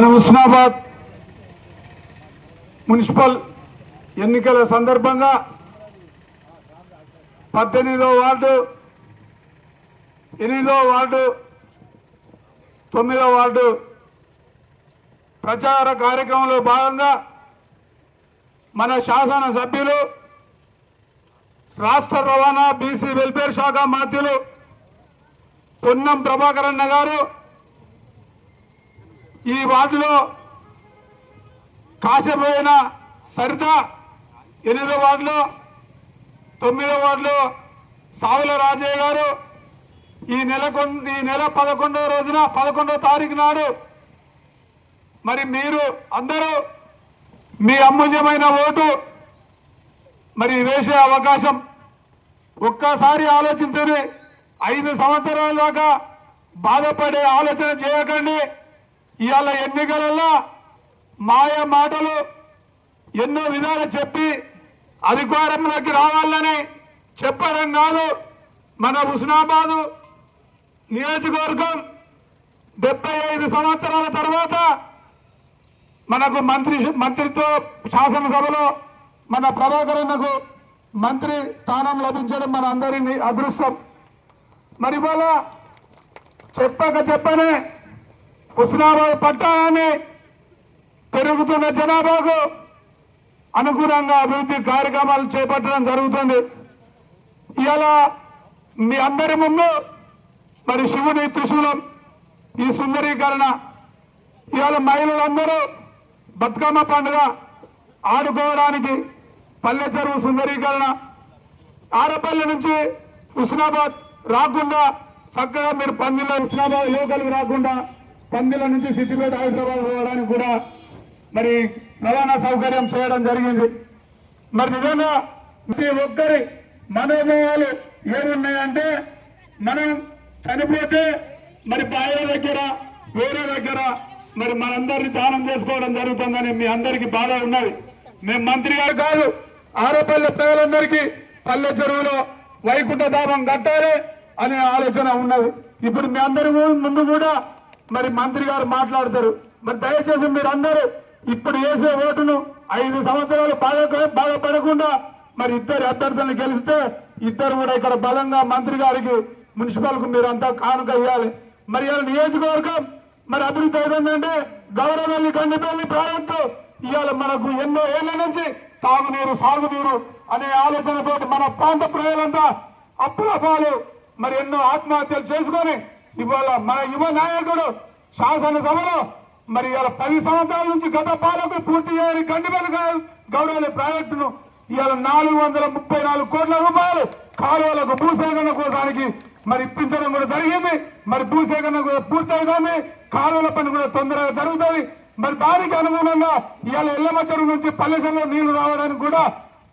మన హుస్నాబాద్ మున్సిపల్ ఎన్నికల సందర్భంగా పద్దెనిమిదో వార్డు ఎనిమిదో వార్డు తొమ్మిదో వార్డు ప్రచార కార్యక్రమంలో భాగంగా మన శాసన సభ్యులు రాష్ట్ర రవాణా బీసీ వెల్ఫేర్ శాఖ మాధ్యులు పొన్నం ప్రభాకరన్న అన్న గారు ఈ వార్డులో కాసేపోయిన సరిత ఎనిమిదో వార్డులో తొమ్మిదో వార్డులో సావుల రాజయ్య గారు ఈ నెల ఈ నెల పదకొండవ రోజున పదకొండవ తారీఖు నాడు మరి మీరు అందరూ మీ అమూల్యమైన ఓటు మరి వేసే అవకాశం ఒక్కసారి ఆలోచించండి. ఐదు సంవత్సరాల దాకా బాధపడే ఆలోచన చేయకండి. ఇవాళ ఎన్నికలలో మాయ మాటలు ఎన్నో విధాలు చెప్పి అధికారంలోకి రావాలని చెప్పడం కాదు. మన హుస్నాబాదు నియోజకవర్గం డెబ్బై ఐదు సంవత్సరాల తర్వాత మనకు మంత్రి మంత్రిత్వ శాసనసభలో మన ప్రభాకరన్నకు మంత్రి స్థానం లభించడం మన అందరినీ అదృష్టం. మరి ఇవాళ చెప్పక చెప్పనే హుస్నాబాద్ పట్టణాన్ని పెరుగుతున్న జనాభాకు అనుగుణంగా అభివృద్ధి కార్యక్రమాలు చేపట్టడం జరుగుతుంది. ఇలా మీ అందరి ముందు మరి శివుని త్రిశూలం ఈ సుందరీకరణ. ఇవాళ మహిళలందరూ బతుకమ్మ పండుగ ఆడుకోవడానికి పల్లె చెరువు సుందరీకరణ. ఆడపల్లి నుంచి హుస్నాబాద్ రాకుండా చక్కగా మీరు పందిల హుస్నాబాద్ లోకల్కి రాకుండా పందిల నుంచి సిద్దిపేట హైదరాబాద్ పోవడానికి కూడా మరి రవాణా సౌకర్యం చేయడం జరిగింది. మరి నిజంగా ప్రతి ఒక్కరి మనోభావాలు ఏమున్నాయంటే మనం చనిపోతే మరి బాయిల దగ్గర వేరే దగ్గర మరి మనందరినీ దానం చేసుకోవడం జరుగుతుందని మీ అందరికి బాధ ఉన్నది. మేము మంత్రి గారు కాదు ఆరోపల్లె ప్రజలందరికీ పల్లె చెరువులో వైకుంఠ ధామం కట్టాలి అనే ఆలోచన ఉన్నది. ఇప్పుడు మీ అందరి ముందు కూడా మరి మంత్రి గారు మాట్లాడతారు. మరి దయచేసి మీరందరూ ఇప్పుడు వేసే ఓటును ఐదు సంవత్సరాలు బాగా పడకుండా మరి ఇద్దరు అభ్యర్థులను గెలిస్తే ఇద్దరు కూడా ఇక్కడ బలంగా మంత్రి గారికి మున్సిపల్ మీరు మీరంతా కానుక ఇవ్వాలి మరి ఇవాళ నియోజకవర్గం మరి అభివృద్ధి అవుతుందంటే గౌరవల్లి కండిపల్లి ప్రాజెక్టు ఇవాళ మనకు ఎన్నో ఏళ్ళ నుంచి తాగునీరు సాగునీరు అనే ఆలోచనతో మన ప్రాంత ప్రజలంతా అప్పుల పాలు మరి ఎన్నో ఆత్మహత్యలు చేసుకొని ఇవాళ మన యువ నాయకుడు శాసనసభలో మరి ఇవాళ పది సంవత్సరాల నుంచి గత పాలకు పూర్తి చేయని గండిపల్లి గౌరవ ప్రాజెక్టును ఇవాళ నాలుగు వందల ముప్పై నాలుగు కోట్ల రూపాయలు కాలువలకు భూసేకరణ కోసానికి మరి ఇప్పించడం కూడా జరిగింది. మరి భూసేకరణ కూడా పూర్తయింది కాలువల పని కూడా తొందరగా జరుగుతుంది. మరి దానికి అనుగుణంగా ఇవాళ ఎల్లమ్మ చెరువు నుంచి పల్లెసంలో నీళ్ళు రావడానికి కూడా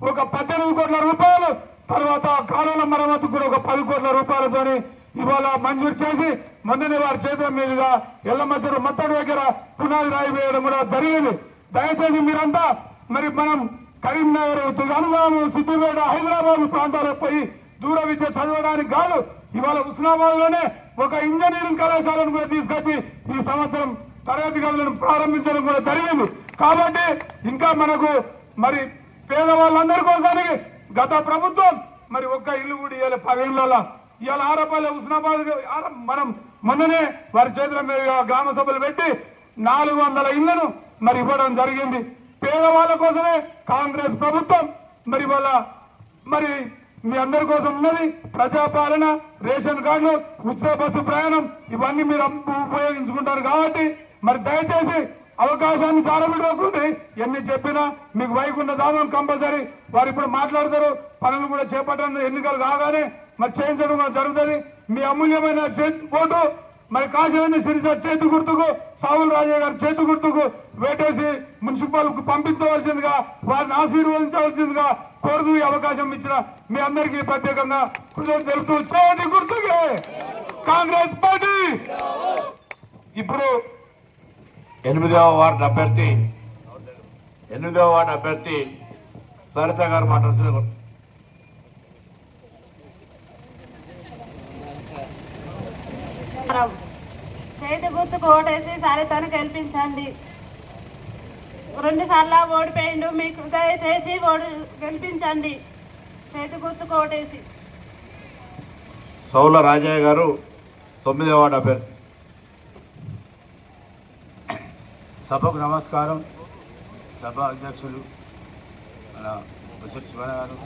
ఒక పద్దెనిమిది కోట్ల రూపాయలు తర్వాత కాలువల మరమ్మతు కూడా ఒక పది కోట్ల రూపాయలతోని ఇవాళ మంజూరు చేసి మొన్ననే వారి చేతుల మీదుగా ఎల్లమ్మ మొత్తం దగ్గర పునాది రాయి వేయడం కూడా జరిగింది. దయచేసి మీరంతా మరి మనం కరీంనగర్ తుగనుగాము సిద్దిపేట హైదరాబాద్ ప్రాంతాలకు పోయి దూర విద్య చదవడానికి కాదు ఇవాళ ఉస్మానాబాద్లోనే ఒక ఇంజనీరింగ్ కళాశాలను కూడా తీసుకొచ్చి ఈ సంవత్సరం తరగతి గదులను ప్రారంభించడం కూడా జరిగింది. కాబట్టి ఇంకా మనకు మరి పేదవాళ్ళందరి కోసానికి గత ప్రభుత్వం మరి ఒక్క ఇల్లు కూడా ఇవ్వాలి పదేళ్ళలో. ఇవాళ ఆరపల్లి హుస్నాబాద్ మనం మొన్ననే వారి చేతుల మీద గ్రామ సభలు పెట్టి నాలుగు వందల ఇళ్ళను మరి ఇవ్వడం జరిగింది. పేదవాళ్ళ కోసమే కాంగ్రెస్ ప్రభుత్వం మరి వాళ్ళ మరి మీ అందరి కోసం ఉన్నది ప్రజాపాలన రేషన్ కార్డులు ఉచిత బస్సు ప్రయాణం ఇవన్నీ మీరు ఉపయోగించుకుంటారు కాబట్టి మరి దయచేసి అవకాశాన్ని చాలబెట్టుకోండి ఎన్ని చెప్పినా మీకు వైకుంఠ దానం కంపల్సరీ వారు ఇప్పుడు మాట్లాడతారు పనులు కూడా చేపట్టడం ఎన్నికలు కాగానే మరి చేయించడం జరుగుతుంది. మీ అమూల్యమైన ఓటు మరి కాశీవని సిరిస చేతి గుర్తుకు సావుల రాజయ్య గారి చేతి గుర్తుకు వేటేసి మున్సిపల్కు పంపించవలసిందిగా వారిని ఆశీర్వదించవలసిందిగా కోరుతూ అవకాశం ఇచ్చిన మీ అందరికీ ప్రత్యేకంగా కృతజ్ఞతలు తెలుపుతూ చేతి గుర్తుకే. కాంగ్రెస్ పార్టీ! ఇప్పుడు ఎనిమిదవ వార్డు అభ్యర్థి ఎనిమిదవ వార్డు అభ్యర్థి సరిత గారు మాట్లాడుతున్నారు. రావు. చేతి గుర్తుకు ఓటేసి సరితను గెలిపించండి. రెండు సార్లు ఓడిపోయిండు మీకు దయచేసి ఓడి గెలిపించండి. చేతి గుర్తుకు ఓటేసి. సౌల రాజయ్య గారు తొమ్మిదవ వార్డు అభ్యర్థి సభకు నమస్కారం. సభ అధ్యక్షులు మన బుసటి శివన గారు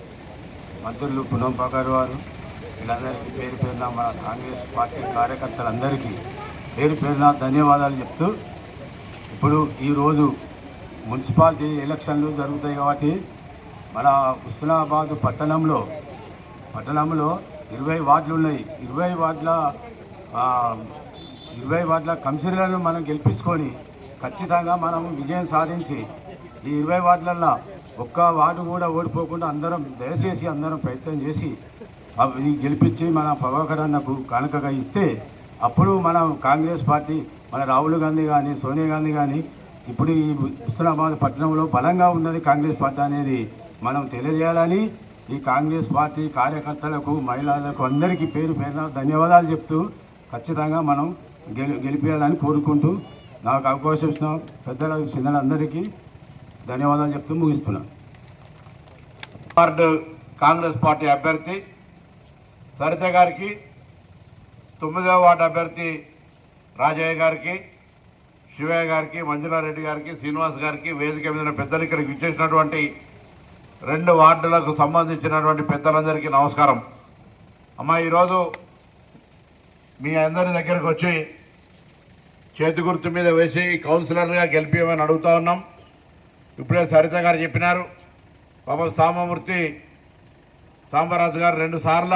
మంత్రులు పునం పగారు వారు వీళ్ళందరికీ పేరు పేరున మన కాంగ్రెస్ పార్టీ కార్యకర్తలందరికీ పేరు పేరున ధన్యవాదాలు చెప్తూ ఇప్పుడు ఈరోజు మున్సిపాలిటీ ఎలక్షన్లు జరుగుతాయి కాబట్టి మన హుస్నాబాద్ పట్టణంలో పట్టణంలో ఇరవై వార్డులు ఉన్నాయి. ఇరవై వార్డుల ఇరవై వార్డుల కమిషనర్లను మనం గెలిపించుకొని ఖచ్చితంగా మనం విజయం సాధించి ఈ ఇరవై వార్డులలో ఒక్క వార్డు కూడా ఓడిపోకుండా అందరం దయచేసి అందరం ప్రయత్నం చేసి గెలిపించి మన ప్రభాకర్ అన్నకు కానుకగా ఇస్తే అప్పుడు మనం కాంగ్రెస్ పార్టీ మన రాహుల్ గాంధీ కానీ సోనియా గాంధీ కానీ ఇప్పుడు ఈ హుస్నాబాద్ పట్టణంలో బలంగా ఉన్నది కాంగ్రెస్ పార్టీ అనేది మనం తెలియజేయాలని ఈ కాంగ్రెస్ పార్టీ కార్యకర్తలకు మహిళలకు అందరికీ పేరు పేరున ధన్యవాదాలు చెప్తూ ఖచ్చితంగా మనం గెలి గెలిపేయాలని కోరుకుంటూ నాకు అవకాశం ఇచ్చిన పెద్దల చిన్నలందరికీ ధన్యవాదాలు చెప్తూ ముగిస్తున్నాను. కాంగ్రెస్ పార్టీ అభ్యర్థి సరిత గారికి తొమ్మిదవ వార్డు అభ్యర్థి రాజయ్య గారికి శివయ్య గారికి మంజులారెడ్డి గారికి శ్రీనివాస్ గారికి వేదిక మీద పెద్దలు ఇక్కడికి ఇచ్చేసినటువంటి రెండు వార్డులకు సంబంధించినటువంటి పెద్దలందరికీ నమస్కారం. అమ్మ ఈరోజు మీ అందరి దగ్గరకు వచ్చి చేతి గుర్తు మీద వేసి కౌన్సిలర్గా గెలిపియమని అడుగుతా ఉన్నాం. ఇప్పుడే సరిత గారు చెప్పినారు. పాపం సామమూర్తి సాంబరాజు గారు రెండు సార్ల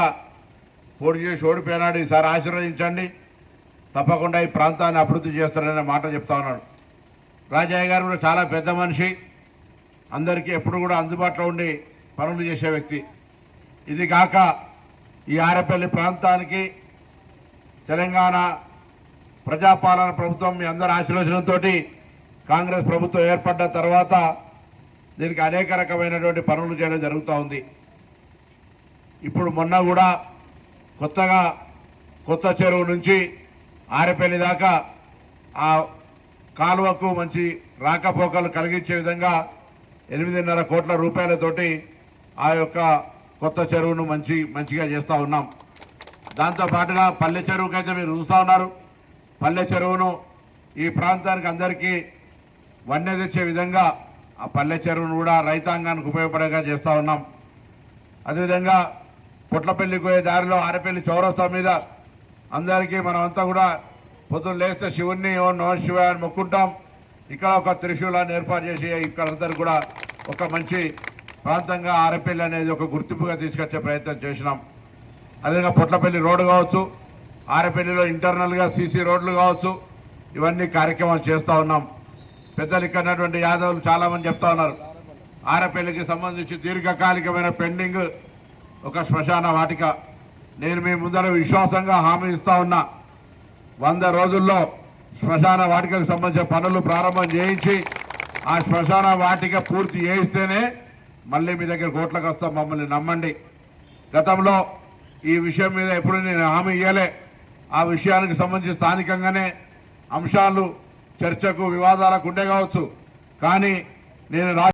పోటీ చేసి ఓడిపోయినాడు ఈసారి ఆశీర్వదించండి. తప్పకుండా ఈ ప్రాంతాన్ని అభివృద్ధి చేస్తారనే మాట చెప్తా ఉన్నాడు. రాజయ్య గారు కూడా చాలా పెద్ద మనిషి. అందరికీ ఎప్పుడు కూడా అందుబాటులో ఉండి పనులు చేసే వ్యక్తి. ఇది కాక ఈ ఆరపల్లి ప్రాంతానికి తెలంగాణ ప్రజాపాలన ప్రభుత్వం మీ అందరి ఆశీర్వచనంతో కాంగ్రెస్ ప్రభుత్వం ఏర్పడ్డ తర్వాత దీనికి అనేక రకమైనటువంటి పనులు చేయడం జరుగుతూ ఉంది. ఇప్పుడు మొన్న కూడా కొత్తగా కొత్త చెరువు నుంచి ఆరెపల్లి దాకా ఆ కాలువకు మంచి రాకపోకలు కలిగించే విధంగా ఎనిమిదిన్నర కోట్ల రూపాయలతోటి ఆ యొక్క కొత్త చెరువును మంచి మంచిగా చేస్తూ ఉన్నాం. దాంతోపాటుగా పల్లె చెరువుకైతే మీరు చూస్తూ ఉన్నారు. పల్లె చెరువును ఈ ప్రాంతానికి అందరికీ వన్య తెచ్చే విధంగా ఆ పల్లె చెరువును కూడా రైతాంగానికి ఉపయోగపడేగా చేస్తూ ఉన్నాం. అదేవిధంగా పుట్లపల్లికి పోయే దారిలో ఆరపల్లి చౌరస్తా మీద అందరికీ మనమంతా కూడా పొద్దున్న లేస్తే శివుణ్ణి ఓ నమ శివాయ అని మొక్కుంటాం. ఇక్కడ ఒక త్రిశూలాన్ని ఏర్పాటు చేసి ఇక్కడ అందరు కూడా ఒక మంచి ప్రాంతంగా ఆరపల్లి అనేది ఒక గుర్తింపుగా తీసుకొచ్చే ప్రయత్నం చేసినాం. అదేవిధంగా పొట్లపల్లి రోడ్డు కావచ్చు ఆరపల్లిలో ఇంటర్నల్గా సీసీ రోడ్లు కావచ్చు ఇవన్నీ కార్యక్రమాలు చేస్తూ ఉన్నాం. పెద్దలు ఇక్కడ ఉన్నటువంటి యాదవులు చాలామంది చెప్తా ఉన్నారు. ఆరపల్లికి సంబంధించి దీర్ఘకాలికమైన పెండింగ్ ఒక శ్మశాన వాటిక. నేను మీ ముందర విశ్వాసంగా హామీ ఇస్తా ఉన్నా. వంద రోజుల్లో శ్మశాన వాటికకు సంబంధించిన పనులు ప్రారంభం చేయించి ఆ శ్మశాన వాటిక పూర్తి చేయిస్తేనే మళ్ళీ మీ దగ్గర కోట్లకు వస్తాం. మమ్మల్ని నమ్మండి. గతంలో ఈ విషయం మీద ఎప్పుడు నేను హామీ ఇవ్వలే ఆ విషయానికి సంబంధించి స్థానికంగానే అంశాలు చర్చకు వివాదాలకు ఉండే కావచ్చు. కానీ నేను రా